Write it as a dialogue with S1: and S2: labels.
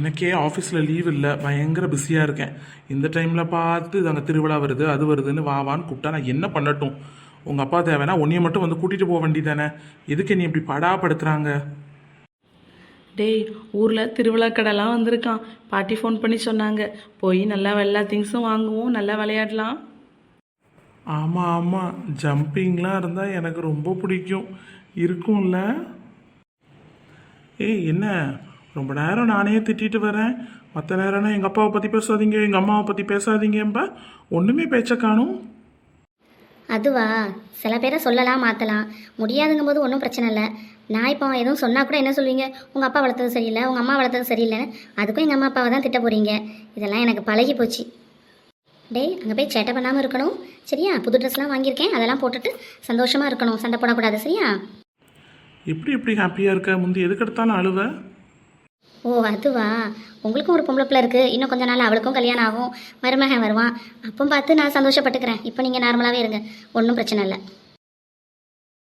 S1: எனக்கே ஆஃபீஸில் லீவ் இல்லை. பயங்கர பிஸியாக இருக்கேன். இந்த டைமில் பார்த்து அங்கே திருவிழா வருது அது வருதுன்னு வா வான்னு கூப்பிட்டா நான் என்ன பண்ணட்டும்? உங்கள் அப்பா தேவைன்னா உன்னைய மட்டும் வந்து கூட்டிகிட்டு போக வேண்டியதானே எதுக்கு நீ இப்படி படாப்படுத்துகிறாங்க
S2: டேய் ஊரில் திருவிழா கடைலாம் வந்திருக்கான். பாட்டி ஃபோன் பண்ணி சொன்னாங்க. போய் நல்லா எல்லா திங்ஸும் வாங்குவோம் நல்லா விளையாடலாம்.
S1: ஆமாம் ஆமாம் ஜம்பிங்லாம் இருந்தால் எனக்கு ரொம்ப பிடிக்கும். இருக்கும்ல? ஏய் என்ன? ரொம்ப நேரம் நானே திட்டிட்டு வரேன். மற்ற நேரம்னா எங்கள் அப்பாவை பற்றி பேசாதீங்க எங்கள் அம்மாவை பற்றி பேசாதீங்கம்பா. ஒன்றுமே பேச்ச காணும்.
S3: அதுவா சில பேரை சொல்லலாம் மாற்றலாம் முடியாதுங்கும் போது ஒன்றும் பிரச்சனை இல்லை. நான் இப்போ எதுவும் சொன்னால் கூட என்ன சொல்வீங்க? உங்கள் அப்பா வளர்த்தது சரியில்லை உங்கள் அம்மா வளர்த்தது சரியில்லைன்னு அதுக்கும் எங்கள் அம்மா அப்பாவை தான் திட்ட போகிறீங்க இதெல்லாம் எனக்கு பழகி போச்சு. டேய் அங்கே போய் சேட்டை பண்ணாமல் இருக்கணும். சரியா? புது ட்ரெஸ்லாம் வாங்கியிருக்கேன். அதெல்லாம் போட்டுட்டு சந்தோஷமாக இருக்கணும். சண்டை போடக்கூடாது. சரியா?
S1: எப்படி எப்படி ஹாப்பியாக இருக்க? முந்தி எதுக்கு எடுத்தாலும் அழுவ.
S3: ஓ அதுவா? உங்களுக்கும் ஒரு பொம்பளை பிள்ளை இருக்குது இன்னும் கொஞ்ச நாள் அவளுக்கும் கல்யாணம் ஆகும். மருமகன் வருவான். அப்போ பார்த்து நான் சந்தோஷப்பட்டுக்கிறேன். இப்போ நீங்கள் நார்மலாகவே இருங்க. ஒன்றும் பிரச்சனை இல்லை.